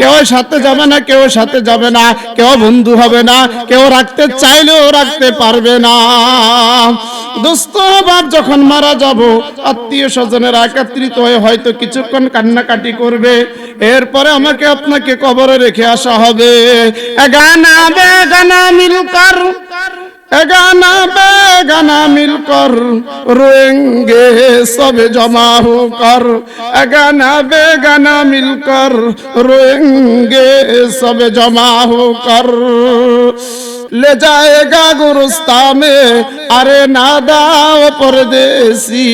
কেউ সাথে যাবে না, কেউ সাথে যাবে না, কেউ বন্ধু হবে না, কেউ রাখতে চাইলেও রাখতে পারবে না। দোস্ত আবার যখন মারা যাব, আত্মীয় স্বজনের একত্রিত হয়ে হয়তো কিছুক্ষণ কান্নাকাটি করবে। এরপরে আমাকে আপনাকে কবরে রেখে আসা হবে। গানা বেগানা মিলকার এগানা বেগানা মিলকর রোয়েঙ্গে সবে জমা হোকর এগানা বেগানা মিলকর রোয়েঙ্গে সবে জমা হোকর ले जाएगा गुरुस्ता में আরে না দাও পরদেশি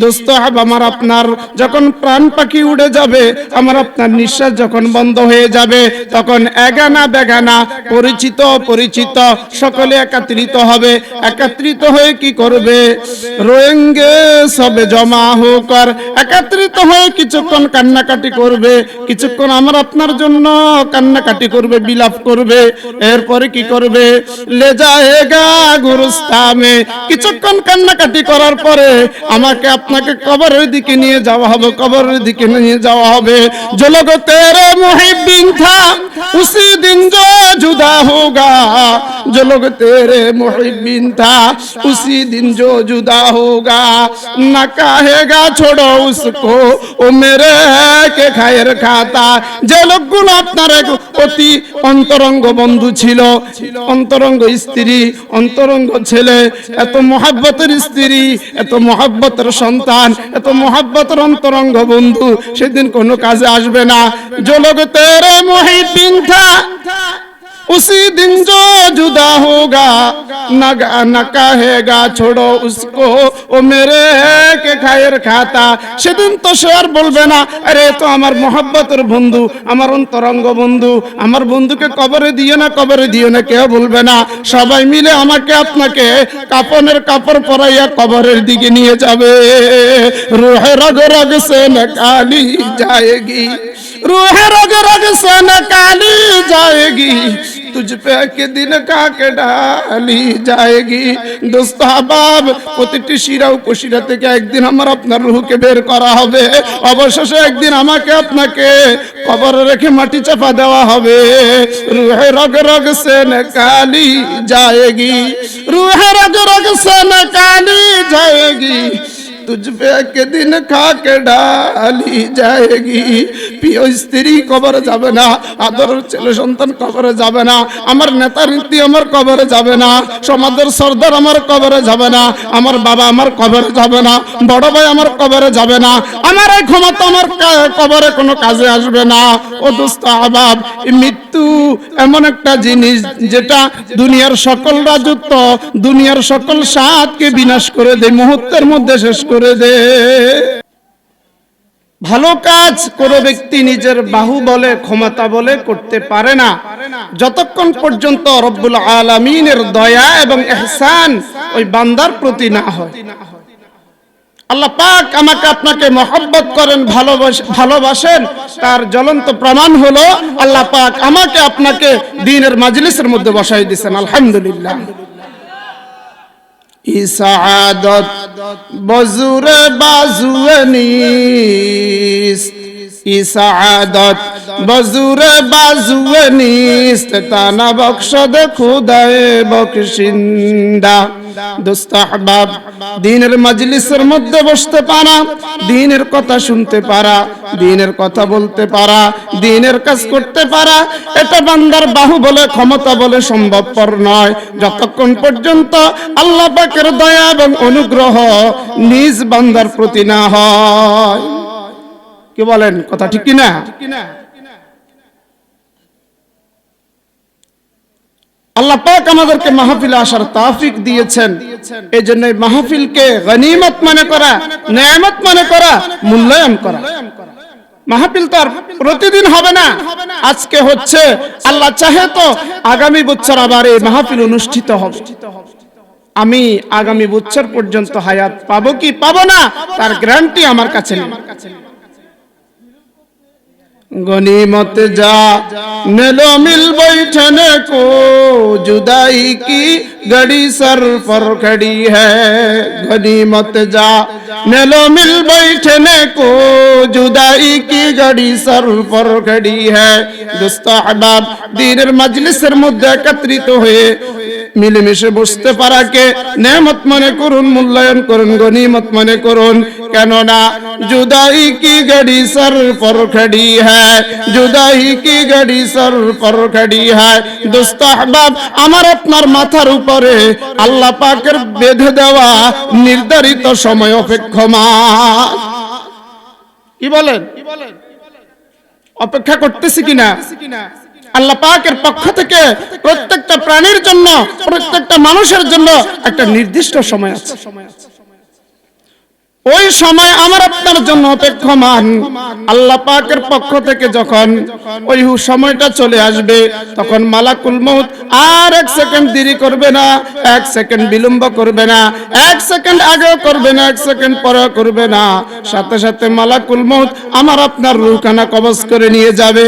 দোস্ত হাব আমার আপনার যখন প্রাণ পাখি উড়ে যাবে আমার আপনার নিঃশ্বাস যখন বন্ধ হয়ে যাবে তখন এগানা বেগানা পরিচিত পরিচিত সকলে একত্রিত হবে একত্রিত হয়ে কি করবে রোয়েঙ্গে সবে জমা হোক আর একত্রিত হয়ে কিছুক্ষণ কান্নাকাটি করবে কিছুক্ষণ আমার আপনার জন্য কান্নাকাটি করবে বিলাপ করবে এরপরে কি করবে লে যায়গা গুরুস্তামে কিছুক্ষণ কান্নাকাটি করার পরে আমাকে আপনাকে কবরের দিকে নিয়ে যাওয়া হবে, কবরের দিকে নিয়ে যাওয়া হবে। জলগ তেরে মুহিবিন থা, উসি দিন জুদা হোগা। জলগ তেরে মুহিবিন থা, উসি দিন জুদা হোগা। না কাহেগা ছোড়ো উসকো, ও মেরে কে খায়ের খাতা। যে লোকগুলো আপনার অতি অন্তরঙ্গ বন্ধু ছিল অন্ত অন্তরঙ্গ স্ত্রী, অন্তরঙ্গ ছেলে, এত মহাব্বতের স্ত্রী, এত মহাব্বতের সন্তান, এত মহাব্বতের অন্তরঙ্গ বন্ধু, সেদিন কোনো কাজে আসবে না। জলগতের থা उसी दिन जो जुदा होगा न न कहेगा छोड़ो उसको ও মেরে কে খায়ের খাতা সেদিন তো সে আর বলবে না আরে এ তো আমার মহাব্বতের বন্ধু আমার অন্তরঙ্গ বন্ধু আমার বন্ধুকে কবরে দিও না কবরে দিও না কেউ বলবে না সবাই মিলে আমাকে আপনাকে কাপনের কাপড় পরাইয়া কবরের দিকে নিয়ে যাবে রুহে রগ রগ সে কালি যায়গি रूह रग रग से नकाली जाएगी तुझ पे के दिन का के डाली जाएगी দোস্ত আহবাব প্রতিটি শিরা উপশিরা থেকে একদিন আমার আপনার রুহকে বের করা হবে অবশেষে একদিন আমাকে আপনাকে কবর রেখে মাটি চাপা দেওয়া হবে রুহে রগ রগ সে নকালি जाएगी रूह रग रग से नकाली जाएगी তুঝ পে কে দিন খাকে ডালি যায়গি প্রিয় স্ত্রী কবরে যাবে না আদরের ছেলে সন্তান কবরে যাবে না আমার নেতা নীতি আমার কবরে যাবে না সমাজের সর্দার আমার কবরে যাবে না আমার বাবা আমার কবরে যাবে না বড় ভাই আমার কবরে যাবে না আমার এই ক্ষমতা আমার কা- কবরে কোনো কাজে আসবে না ও দোস্ত আবাব এই মৃত্যু এমন একটা জিনিস যেটা দুনিয়ার সকল রাজত্ব দুনিয়ার সকল সাতকে বিনাশ করে দেয় মুহূর্তের মধ্যে শেষ করে দে। ভালো কাজ কোনো ব্যক্তি নিজের বাহু বলে, ক্ষমতা বলে করতে পারে না। যতক্ষণ পর্যন্ত রব্বুল আলামিনের দয়া এবং এহসান ওই বান্দার প্রতি না হয়। আল্লাহ পাক আমাকে আপনাকে মহব্বত করেন ভালোবাসেন। তার জ্বলন্ত প্রমাণ হলো, আল্লাহ পাক আমাকে আপনাকে দিনের মাজলিসের মধ্যে বসাই দিয়েছেন। আলহামদুলিল্লাহ। ইসাদত বজুর বাজুয়ে নিস্ত ইসাদত বজুর বাজুয়ে নিস্ত তানা বখশদ খুদায়ে বখশিন্দা দোস্ত আহবাব, দিনের মজলিসের মধ্যে বসতে পারা, দিনের কথা শুনতে পারা, দিনের কথা বলতে পারা, দিনের কাজ করতে পারা, এটা বান্দার বাহু বলে, ক্ষমতা বলে সম্ভবপর নয়। যতক্ষণ পর্যন্ত আল্লাহ পাকের দয়া এবং অনুগ্রহ নিজ বান্দার প্রতি না হয়। কি বলেন? কথা ঠিক কি আল্লাহ পাক আমাদেরকে মাহফিলে আসার তাফিক দিয়েছেন। এই জন্য মাহফিলকে গনিমত মনে করা, নেয়ামত মনে করা, মূল্যায়ন করা। মাহফিল তো আর প্রতিদিন হবে না। আজকে হচ্ছে আল্লাহ চাহে তো আগামী বছর আবার এই মাহফিল অনুষ্ঠিত হবে। আমি আগামী বছর পর্যন্ত হায়াত পাবো কি পাবো না, তার গ্যারান্টি আমার কাছে নেই। गनीमत जा मिलो मिल बैठने को जुदाई की घड़ी सर पर खड़ी है गनीमत जा मिलो मिल बैठने को जुदाई की घड़ी सर पर खड़ी है दोस्त अहबाब দিনের মাজলিসের মধ্যে একত্রিত হয়ে মিলেমিশে বসতে পারাকে নেমত মনে করুন, মূল্যায়ন করুন গনিমত মনে করুন। কেননা জুদাই কি গাড়ি সর পর খড়ি হ্যায়? জুদাই কি গাড়ি সর পর খড়ি হ্যায়? দোস্ত আহবাব আমার আপনার মাথার উপরে আল্লাহ পাকের বেঁধে দেওয়া নির্ধারিত সময় অপেক্ষমান। কি বলেন? অপেক্ষা করতেছি কিনা? আল্লাহ পাকের পক্ষ থেকে প্রত্যেকটা প্রাণীর জন্য, প্রত্যেকটা মানুষের জন্য একটা নির্দিষ্ট সময় আছে। ওই সময় আমার আপনার জন্য অপেক্ষমান। আল্লাহ পাকের পক্ষ থেকে যখন ওই সময়টা চলে আসবে, তখন মালাকুল মউত আর এক সেকেন্ড দেরি করবে না, এক সেকেন্ড বিলম্ব করবে না, এক সেকেন্ড আগেও করবে না, এক সেকেন্ড পরেও করবে না। সাথে সাথে মালাকুল মউত আমার আপনার রুখানা কবজ করে নিয়ে যাবে।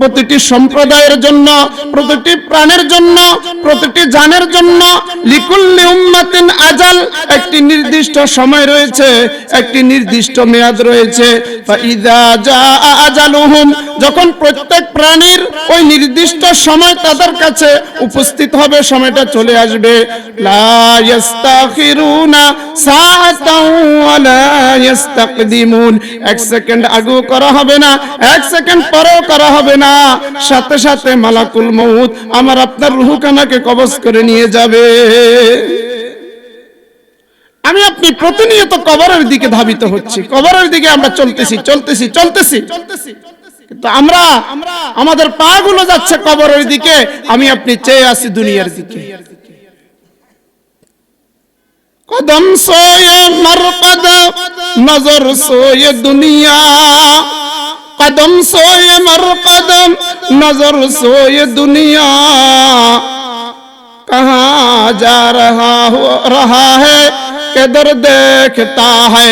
প্রতিটি সম্প্রদায়ের জন্য, প্রতিটি প্রাণের জন্য, প্রতিটি জানের জন্য লিকুল্লি উম্মাতিন আজাল একটি নির্দিষ্ট সময় রয়েছে, একটি নির্দিষ্ট মেয়াদ রয়েছে। ফাইদা জা আজালুহুম যখন প্রত্যেক প্রাণীর ওই নির্দিষ্ট সময় তাদের কাছে উপস্থিত হবে, সময়টা চলে আসবে। এক সেকেন্ড আগেও করা হবে না, এক সেকেন্ড পরেও করা হবে না। সাথে সাথে মালাকুল মউত আমার আপনার রুহখানাকে কবজ করে নিয়ে যাবে। আমি আপনি প্রতিনিয়ত কবরের দিকে ধাবিত হচ্ছি, কবরের দিকে আমরা চলতেছি চলতেছি চলতেছি চলতেছি। আমরা, আমাদের পা গুলো যাচ্ছে কবরের দিকে, আমি আপনি চেয়ে আছি দুনিয়ার দিকে। কদম সোয়ে মরকদ, নজর সোয়ে দুনিয়া। কদম সোয়ে মরকদম নজর সোয়ে দুনিয়া। কহা যা রহা রহা হে কেদর দেখতা হে?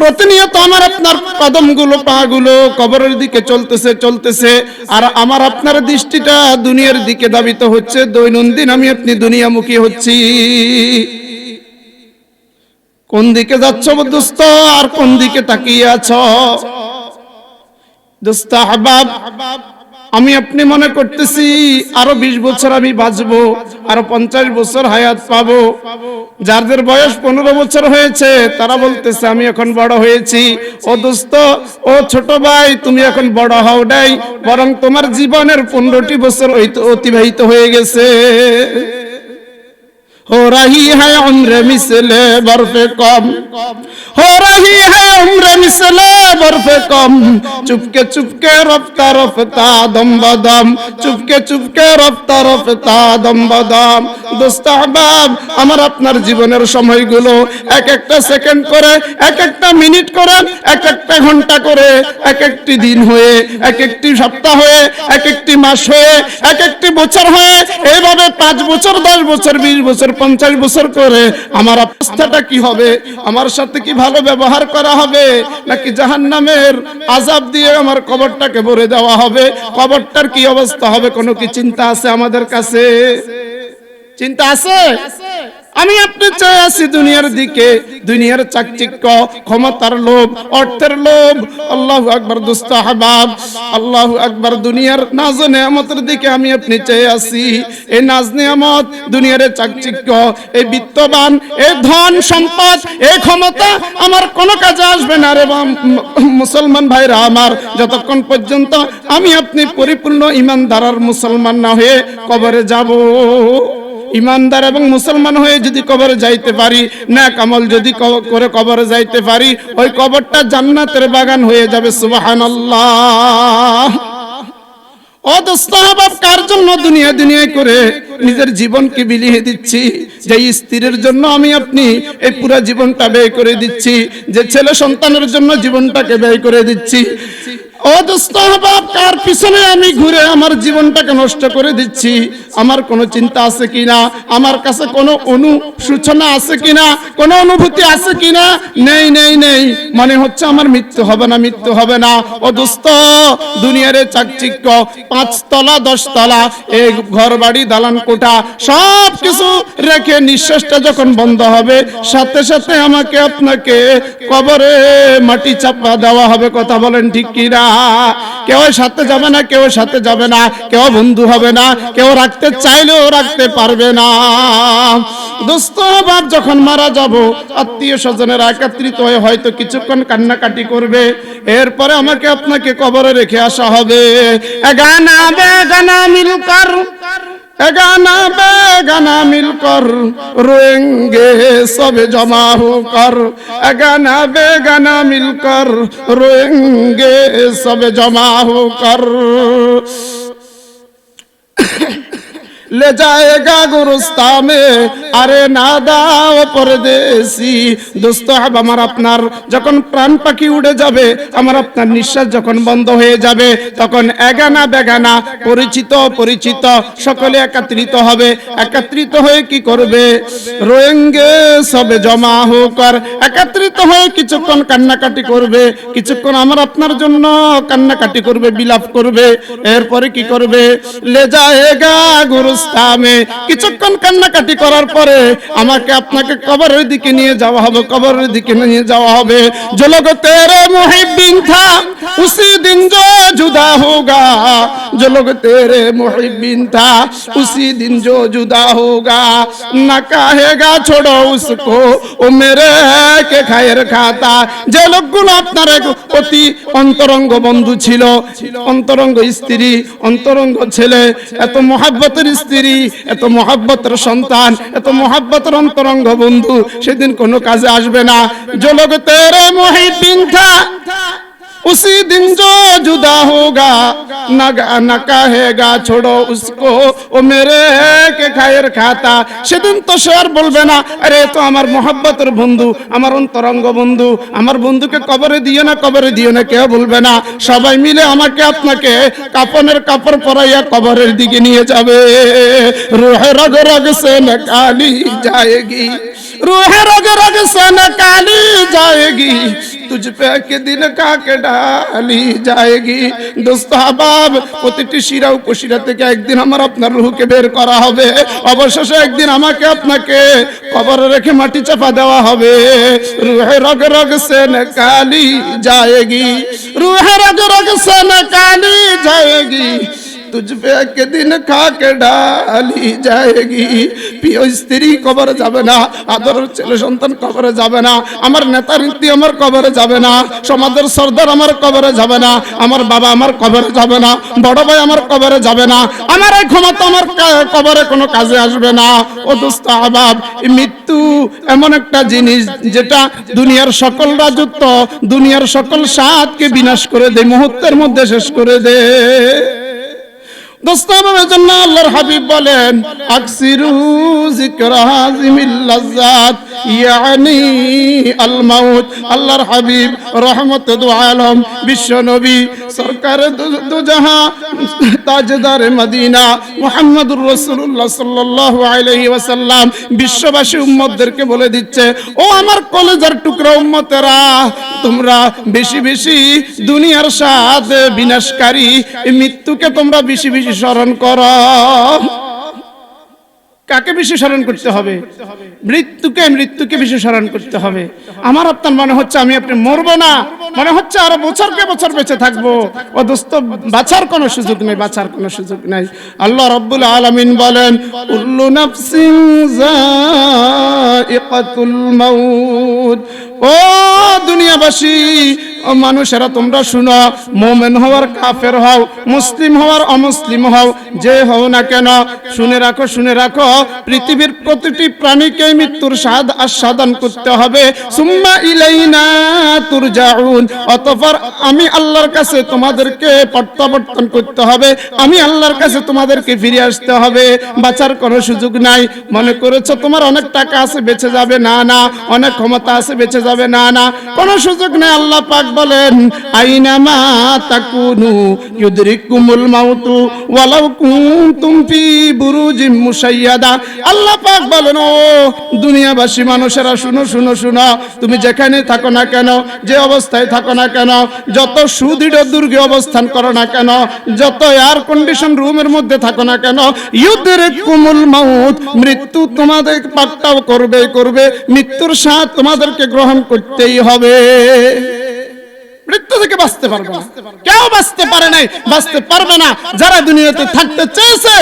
প্রতিনিয়ত আমার আপনার কদমগুলো, পাগুলো কবরের দিকে চলতেছে চলতেছে, আর আমার আপনার দৃষ্টিটা দুনিয়ার দিকে দাবিত হচ্ছে। দৈনন্দিন আমি আপনি দুনিয়ামুখী হচ্ছি। কোন দিকে যাচ্ছ দোস্ত, আর কোন দিকে তাকিয়ে আছো? দোস্ত, আহবাব আমি আপনি মনে করতেছি আরও বিশ বছর আমি বাঁচবো, আরও পঞ্চাশ বছর হায়াত পাবো। যাদের বয়স পনেরো বছর হয়েছে, তারা বলতেছে, আমি এখন বড় হয়েছি। ও দোস্ত, ও ছোট ভাই, তুমি এখন বড় হও নাই, বরং তোমার জীবনের পনেরোটি বছর অতিবাহিত হয়ে গেছে। ہو رہی ہے عمر مثل برف کم ہو رہی ہے عمر مثل برف کم چپکے چپکے رفتہ رفتہ دم بدم چپکے چپکے رفتہ رفتہ দম বাদাম দোস্ত আহবাব আমার আপনার জীবনের সময়গুলো এক একটা সেকেন্ড করে, এক একটা মিনিট করে, এক একটা ঘণ্টা করে, এক একটি দিন হয়ে, এক একটি সপ্তাহ হয়ে, এক একটি মাস হয়ে, এক একটি বছর হয়ে এইভাবে পাঁচ বছর, দশ বছর, বিশ বছর পঞ্চাশ বছর করে আমার অবস্থাটা কি হবে? আমার সাথে কি ভালো ব্যবহার করা হবে? নাকি জাহান নামের আজাব দিয়ে আমার কবরটাকে ভরে দেওয়া হবে? কবরটার কি অবস্থা হবে? কোনো কি চিন্তা আছে আমাদের কাছে? চিন্তা আছে? আমি আপনি চাই আছি দুনিয়ার দিকে। দুনিয়ার চাকচিক্য, ক্ষমতার লোভ, অর্থের লোভ। আল্লাহ আকবর দুস্ত হাবাব আল্লাহ আকবর দুনিয়ার নাজ নেয়ামতের দিকে আমি আপনি চেয়ে আছি। এই নাজ নেয়ামত, দুনিয়ার চাকচিক্য এই বিত্তবান এই ধন সম্পদ এই ক্ষমতা আমার কোনো কাজে আসবে না রে মুসলমান ভাইরা আমার। যতক্ষণ পর্যন্ত আমি আপনি পরিপূর্ণ ইমানদার মুসলমান না হয়ে কবরে যাব। ইমানদার এবং মুসলমান হয়ে যদি কবরে যাইতে পারি না কামল যদি করে কবরে যাইতে পারি, ওই কবরটা জান্নাতের বাগান হয়ে যাবে সুবাহান দোস্ত কার জন্য দুনিয়া দুনিয়ায় করে নিজের জীবনকে বিলিয়ে দিচ্ছি? স্ত্রীর জন্য আমি আপনি এই পুরো জীবনটা ব্যয় করে দিচ্ছি, যে ছেলে সন্তানের জন্য জীবনটাকে ব্যয় করে দিচ্ছি কার পিছনে আমি ঘুরে আমার জীবনটাকে নষ্ট করে দিচ্ছি। আমার কোনো চিন্তা আছে কিনা? আমার কাছে কোনো অনুসূচনা আছে কিনা? কোনো অনুভূতি আছে কিনা? নেই নেই নেই। মানে হচ্ছে আমার মৃত্যু হবে না, মৃত্যু হবে না। ও দোস্ত দুনিয়ার চাকচিক্য পাঁচ তলা দশ তলা এই ঘর বাড়ি দালান কোঠা সব কিছু রেখে নিঃশ্বাসটা যখন বন্ধ হবে, সাথে সাথে আমাকে আপনাকে কবরে মাটি চাপা দেওয়া হবে। কথা বলেন ঠিক কিনা? কেউ সাথে যাবে না, কেউ সাথে যাবে না, কেউ বন্ধু হবে না, কেউ রাখতে চাইলেও রাখতে পারবে না। দোস্ত বাপ যখন মারা যাব, আত্মীয় স্বজনের একত্রিত হয়ে হয়তো কিছুক্ষণ কান্নাকাটি করবে। এরপরে আমাকে আপনাকে কবরে রেখে আসা হবে। এগানা বেগানা মিলকার। এগানা বেগানা মিলকর রোয়েঙ্গে সবে জমা হোকর এগানা বেগানা মিলকর রোয়েঙ্গে সবে জমা হোকর ले जाएगा गुरुस्ता में আরে না দাও পরদেশি দোস্ত আব আমার আপনার যখন প্রাণ পাখি উড়ে যাবে আমার আপনার নিঃশ্বাস যখন বন্ধ হয়ে যাবে তখন এগানা বেগানা পরিচিত পরিচিত সকলে একত্রিত হবে একত্রিত হয়ে কি করবে রোয়েঙ্গে সবে জমা হোকর একত্রিত হয়ে কিছুক্ষণ কান্নাকাটি করবে কিছুক্ষণ আমার আপনার জন্য কান্নাকাটি করবে বিলাপ করবে এরপরে কি করবে লে স্থানে কিছুক্ষণ কান্নাকাটি করার পরে আমাকে আপনাকে কবরের দিকে নিয়ে যাওয়া হবে, কবরের দিকে নিয়ে যাওয়া হবে। জলগ তেরে মুহিবিন থা, উসি দিন জো জুদা হোগা। জলগ তেরে মুহিবিন থা, উসি দিন জো জুদা হোগা। না কাহেগা, ছোড়ো উসকো ও মেরে কে খায়ের খাতা। যে লোকগুলো আপনার এক অতি অন্তরঙ্গ বন্ধু ছিল, অন্তরঙ্গ স্ত্রী, অন্তরঙ্গ ছেলে, এত মহাব্বতের স্ত্রী স্ত্রী, এত মহাব্বতের সন্তান, এত মহাব্বতের অন্তরঙ্গ বন্ধু, সেদিন কোনো কাজে আসবে না। জলগতের মহিপিন उसी दिन जो जुदा होगा न न कहेगा छोड़ो उसको ও মেরে কে খায়ের খাতা সেদিন তো সে আর বলবে না আরে এ তো আমার মহাব্বতের বন্ধু আমার অন্তরঙ্গ বন্ধু আমার বন্ধুকে কবরে দিও না কবরে দিও না কেউ বলবে না সবাই মিলে আমাকে আপনাকে কাপনের কাপড় পরাইয়া কবরের দিকে নিয়ে যাবে রুহে রগ রগ সে নকালি যায়গি রুহে রগ রগ সে নকালি যায়গি তুঝ পে কে দিন কাকে ডালি যায়গি। দোস্ত আহবাব প্রতিটি শিরা উপশিরা থেকে একদিন আমার আপনার রুহকে বের করা হবে। অবশেষে একদিন আমাকে আপনাকে কবরে রেখে মাটি চাপা দেওয়া হবে। রুহে রগ রগ সে কালি যায়গি। রুহে রগ রগ সে কালি যায়গি। তুঝ পে কে দিন খাকে ডালি যায়গি প্রিয় স্ত্রী কবরে যাবে না আদরের ছেলে সন্তান কবরে যাবে না আমার নেতা রীতি আমার কবরে যাবে না সমাজের সর্দার আমার কবরে যাবে না আমার বাবা আমার কবরে যাবে না বড় ভাই আমার কবরে যাবে না আমার এই ক্ষমতা আমার কবরে কোনো কাজে আসবে না। ও দোস্ত আবাব মৃত্যু এমন একটা জিনিস যেটা দুনিয়ার সকল রাজত্ব, দুনিয়ার সকল স্বাদকে বিনাশ করে দেয় মুহূর্তের মধ্যে শেষ করে দেয় দোস্তাবের জন্য আল্লাহর হাবিব বলেন, আকসিরু ইয়ানি আল মাউত। আল্লাহর হাবিব রহমত দু আলম, বিশ্ব নবী, সরকার দুজাহা তাজদার মদিনা, মুহাম্মদুর রাসূলুল্লাহ সাল্লাল্লাহু আলাইহি ওয়াসাল্লাম, বিশ্ববাসী উম্মতদেরকে বলে দিচ্ছে, ও আমার কলেজের টুকরা উম্মতেরা, তোমরা বেশি বেশি দুনিয়ার স্বাদ বিনাশকারী, মৃত্যুকে তোমরা বেশি বেশি স্মরণ করো। কাকে বেশি স্মরণ করতে হবে? মৃত্যুকে মৃত্যুকে বেশি স্মরণ করতে হবে। আমার আপনার মনে হচ্ছে আমি আপনি মরবো না। মনে হচ্ছে আরও বছরকে বছর বেঁচে থাকব। ও দোস্ত, বাঁচার কোনো সুযোগ নেই, বাঁচার কোনো সুযোগ নেই। আল্লাহ রব্বুল আলামিন বলেন যায়িকাতুল মাউত। ও দুনিয়াবাসী, ও মানুষেরা, তোমরা শুনো, মোমেন হওয়ার কাফের হও, মুসলিম হওয়ার অমুসলিম হও, যে হও না কেন, শুনে রাখো শুনে রাখো, পৃথিবীর প্রতিটি প্রাণীকে মৃত্যুর স্বাদ আস্বাদন করতে হবে। সুম্মা ইলাইনা তুরজাউন, অতঃপর আমি আল্লাহর কাছে তোমাদেরকে প্রত্যাবর্তন করতে হবে, আমি আল্লাহর কাছে তোমাদেরকে ফিরে আসতে হবে। বাঁচার কোনো সুযোগ নাই। মনে করেছ, তোমার অনেক টাকা আছে, বেঁচে যাবে? না না, অনেক ক্ষমতা আছে, বেঁচে যাবে? না না। কোনো সুযোগ নেই, আল্লাহ পাক বলেন আইনামা তাকুনু ইউদরিকুমুল মাউতু ওয়ালাউ কুনতুম ফি বুরুজিম মুশাইয়াদা। আল্লাহ পাক বলেন, ও দুনিয়াবাসী মানুষেরা, শুনো শুনো শুনো। তুমি যেখানে থাকো না কেন, যে অবস্থায় থাকো না কেন, যত সুদৃঢ় দুর্গে অবস্থান করো না কেন, যত এয়ার কন্ডিশন রুমের মধ্যে থাকো না কেন ইউদের কুমুল মাউত, মৃত্যু তোমাদের পাকটাও করবে করবে। মৃত্যুর সাথ তোমাদেরকে গ্রহণ করতেই হবে। মৃত্যু থেকে বাঁচতে পারবে না। কেউ বাঁচতে পারে নাই, বাঁচতে পারবে না। যারা দুনিয়াতে থাকতে চেয়েছে,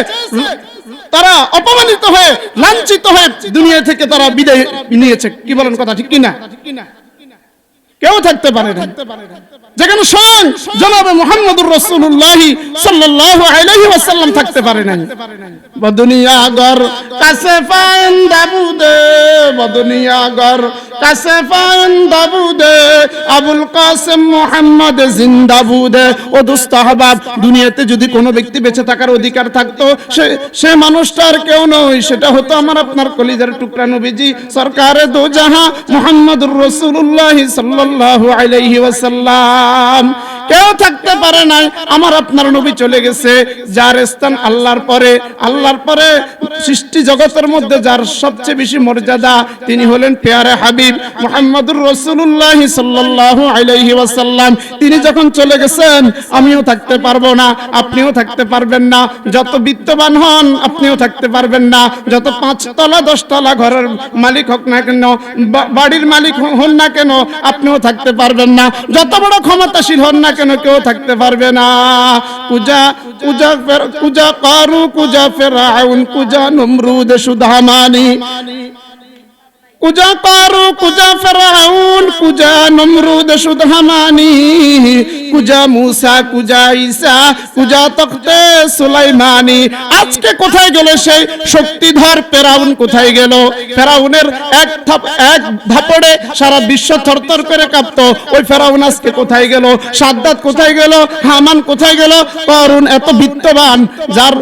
তারা অপমানিত হয়ে, লাঞ্ছিত হয়ে দুনিয়া থেকে তারা বিদায় নিয়েছে। কি বলেন কথা ঠিক কিনা? কেউ থাকতে পারে না যেখানে স্বয়ং জনাবে মোহাম্মদুর রসুল্লাহ সাল্লাল্লাহু আলাইহি ওয়াসাল্লাম থাকতে পারে নাই। বদুনিয়া গর কাছে ফাইন দাবুদে বদুনিয়া গর আমার আপনার নবী চলে গেছে, যার স্থান আল্লাহর পরে। আল্লাহর পরে সৃষ্টি জগতের মধ্যে যার সবচেয়ে বেশি মর্যাদা, তিনি হলেন পেয়ারে মোহাম্মদুর রসুল্লাহ সাল্লাল্লাহু আলাইহি ওয়াসাল্লাম, তিনি যখন চলে গেছেন, আমিও থাকতে পারব না, আপনিও থাকতে পারবেন না। যত বিত্তবান হন, আপনিও থাকতে পারবেন না। যত পাঁচতলা, দশতলা ঘরের মালিক হোক না কেন বাড়ির মালিক হন না কেন, আপনিও থাকতে পারবেন না। যত বড় ক্ষমতাশীল হন না কেন, কেউ থাকতে পারবে না। পূজা পূজা পূজা কারু কুজা ফেরাউন কুজা নমরুদ সুধামানি কুজা কারু কুজা ফেরাউন, কুজা নমরুদ সুধামানি কুজা মুসা, কুজা ঈসা, কুজা তখতে সুলাইমানি। আজকে কোথায় গেল সেই শক্তিধর ফেরাউন? কোথায় গেল? ফেরাউনের এক থাপ, এক ধাপড়ে সারা বিশ্ব থরথর করে কাঁপতো। ওই ফেরাউন আজকে কোথায় গেল? সাদ্দাত কোথায় গেল? হামান কোথায় গেল? করুন এত বিত্তবান, যার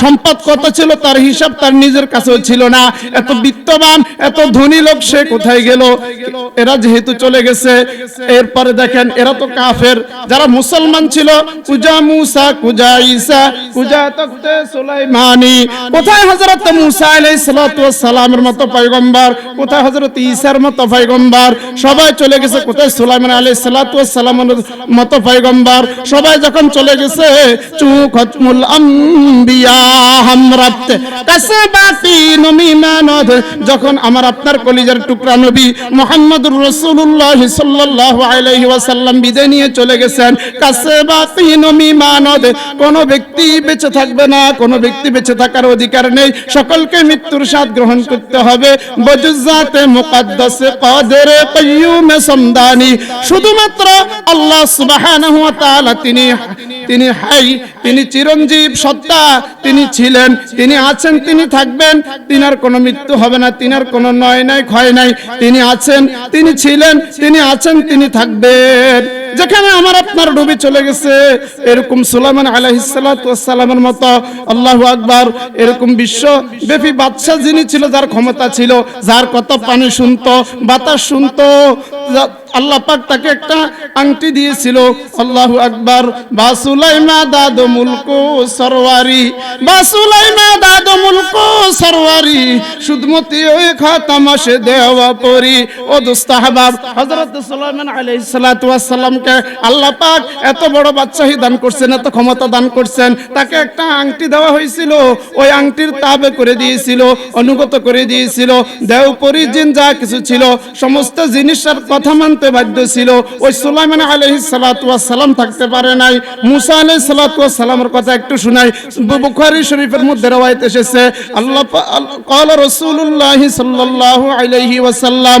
সম্পদ কত ছিল তার হিসাব তার নিজের কাছেও ছিল না। এত বিত্তবান, এত ধনী লোক সে কোথায় গেল? এরা যেহেতু চলে গেছে, এরপরে দেখেন এরা তো কাফের। যারা মুসলমান ছিল, কুজা মুসা, কুজা ঈসা, কুজা তখতে সুলাইমানি। কোথায় হযরত মুসা আলাইহিস সালাতু সালামের মতো পয়গম্বর? কোথায় হযরত ঈসার মতো পয়গম্বর? সবাই চলে গেছে, কোথায় সুলাইমান আলাইহিস সালাতু সালামের মতো পয়গম্বর? সবাই যখন চলে গেছে চু খতমুল আম্বিয়া যখন আমার আপনার কলিজার টুকরা নবী ওয়াসাল্লাম বিদায় নিয়ে চলে গেছেন ব্যক্তি বেঁচে থাকবে না, কোন ব্যক্তি বেঁচে থাকার অধিকার নেই, সকলকে মৃত্যুর স্বাদ গ্রহণ করতে হবে। শুধুমাত্র আল্লাহ তিনি তিনি হাই, তিনি চিরঞ্জীব সত্তা, তিনি ছিলেন, তিনি আছেন, তিনি থাকবেন, তিনার কোনো মৃত্যু হবে না, তিনার কোনো নয় নাই, ক্ষয় নাই, তিনি আছেন, তিনি ছিলেন, তিনি আছেন, তিনি থাকবেন। যেখানে আমার আপনার ডুবি চলে গেছে, এরকম সুলাইমান আলাইহিসসালামের মতো, আল্লাহ আকবার, এরকম বিশ্ব ব্যাপী বাদশাহ যিনি ছিল, যার ক্ষমতা ছিল, যার কত পানি শুনতো, বাতাস শুনতো আল্লাহ পাক তাকে একটা আংটি দিয়েছিল। আল্লাহু আকবার। বা সুলাইমা দাদো মুলকু সরওয়ারি। বা সুলাইমা দাদো মুলকু সরওয়ারি। সুদমতি ওই খাতামাশে দেওয়া পরি। ও দুস্তাহবাব হযরত সুলাইমান আলাইহিস সালাতু ওয়াস সালামকে আল্লাহ পাক এত বড় বাদশাহী দান করছেন, এত ক্ষমতা দান করছেন, তাকে একটা আংটি দেওয়া হয়েছিল। ওই আংটির তাবে করে দিয়েছিল, অনুগত করে দিয়েছিল। দেও পরিজিন যা কিছু ছিল, সমস্ত জিনিসের কথা আনতে বাধ্য ছিল। ওই সুলাইমান আলহি সালাম থাকতে পারে নাই। মুসা আলহ সালাতামের কথা একটু শুনাই। বুখারি শরীফের মধ্যে রওয়ায়ত এসেছে। আল্লাহ কাল রসুল্লাহ সাল্লাহ আলহি ওয়াসাল্লাম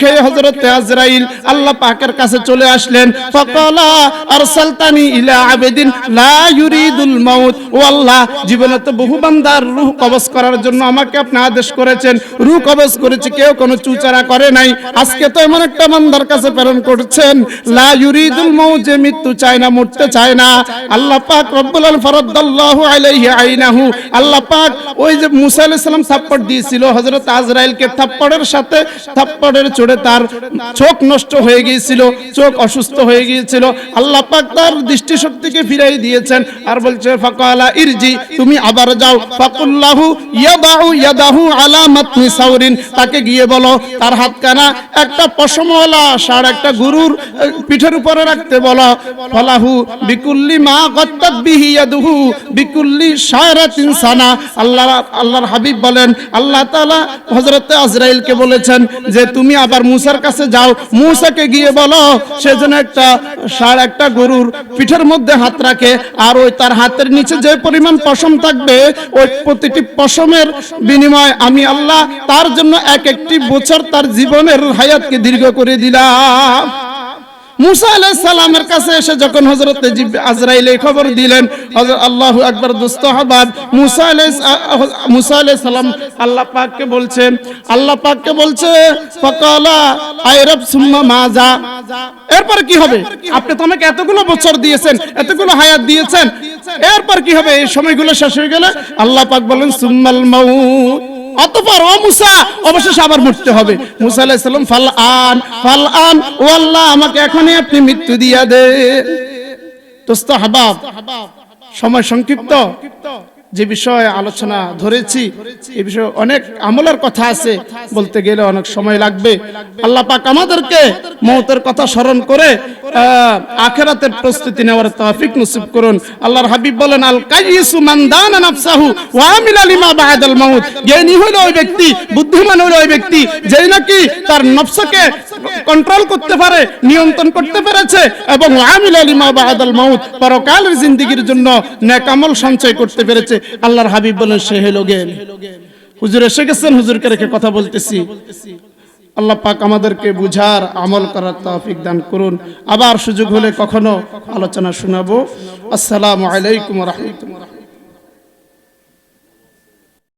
কেউ চুচারা করে নাই। আজকে তো এমন একটা কাছে প্রেরণ করছেন। যে মৃত্যু চায় না, মরতে চায় না। আল্লাহ পাক রব্বুল আল্লাহ পাক ওই যে মুসা আলাইহিস সালাম দিয়েছিল আজরাইলকে থাপ্পড়ের সাথে, থাপ্পড়ের চড়ে তার চোখ নষ্ট হয়ে গিয়েছিল, চোখ অসুস্থ হয়ে গিয়েছিল। আল্লাহ পাক তার দৃষ্টিশক্তিকে ফিরাই দিয়েছেন আর বলছে, ফাকালা ইরজি, তুমি আবার যাও। ফাকুল্লাহু ইয়াদাহু ইয়াদাহু আলা মাতনি সাউরিন। তাকে গিয়ে বলো, তার হাতখানা একটা পশমওয়ালা ষাঁড় একটা গরুর পিঠের উপরে রাখতে বলো। ফলাহু বিকুল্লি মা গত্তাত বিহি ইয়াদুহু বিকুল্লি শায়রাতিন সানা। আল্লাহ, আল্লাহর হাবিব বলেন, আল্লাহ তাআলা হযরত আজরাইলকে বলেছেন যে, তুমি আবার মুসার কাছে যাও। মুসাকে গিয়ে বলো, সে যেন একটা সার একটা গরুর পিঠের মধ্যে হাত রাখে আর ওই তার হাতের নিচে যে পরিমাণ পশম থাকবে, ওই প্রতিটি পশমের বিনিময় আমি আল্লাহ তার জন্য এক একটি বছর তার জীবনের হায়াতকে দীর্ঘ করে দিলাম। মুসা আলাইহিস সালামের কাছে এসে যখন হযরত আজরাইল এই খবর দিলেন, হযরত আল্লাহু মুসা আলাইহিস মুসা আলাইহিস সালাম আল্লাহ পাককে বলছেন আল্লাহ পাককে বলছে, ফাকালা আইরাব সুম্মা মাজা এরপর কি হবে? আপনি তো আমাকে এতগুলো বছর দিয়েছেন, এতগুলো হায়াত দিয়েছেন। এরপর কি হবে? এই সময়গুলো শেষ হয়ে গেলে আল্লাহ পাক বলেন, সুম্মাল মাউত। অতঃপর, ও মুসা, অবশেষে আবার মরতে হবে। মুসা আলাইহিস সালাম ফাল আন ফাল আন ও আল্লাহ, আমাকে এখনই আপনি মৃত্যু দিয়া দে। দোস্ত হাবাব সময় সংক্ষিপ্ত। যে বিষয়ে আলোচনা ধরেছি এই বিষয়ে অনেক আমলের কথা আছে, বলতে গেলে অনেক সময় লাগবে। আল্লাহ পাক আমাদেরকে মৌতের কথা স্মরণ করে আখেরাতের প্রস্তুতি নেওয়ার তৌফিক নসিব করুন। আল্লাহর হাবিব বলেন আল কাইয়িসু মান দানা নাফসাহু ওয়া আমিলা লিমা বা'দাল মাউত। জ্ঞানী হলো ওই ব্যক্তি, বুদ্ধিমান হলো ওই ব্যক্তি, যেই নাকি তার নফসকে কন্ট্রোল করতে পারে, নিয়ন্ত্রণ করতে পেরেছে এবং আমিলা লিমা বা'দাল মাউত, পরকালের জিন্দেগীর জন্য নেক আমল সঞ্চয় করতে পেরেছে। আল্লাহর হাবিব বলেন, সে হলো জ্ঞানী। হুজুর এসে গেছেন, হুজুরকে রেখে কথা বলতেছি। আল্লাহ পাক আমাদেরকে বুঝার, আমল করার তৌফিক দান করুন। আবার সুযোগ হলে কখনো আলোচনা শোনাবো। আসসালামু আলাইকুম রহমতুল্লাহ।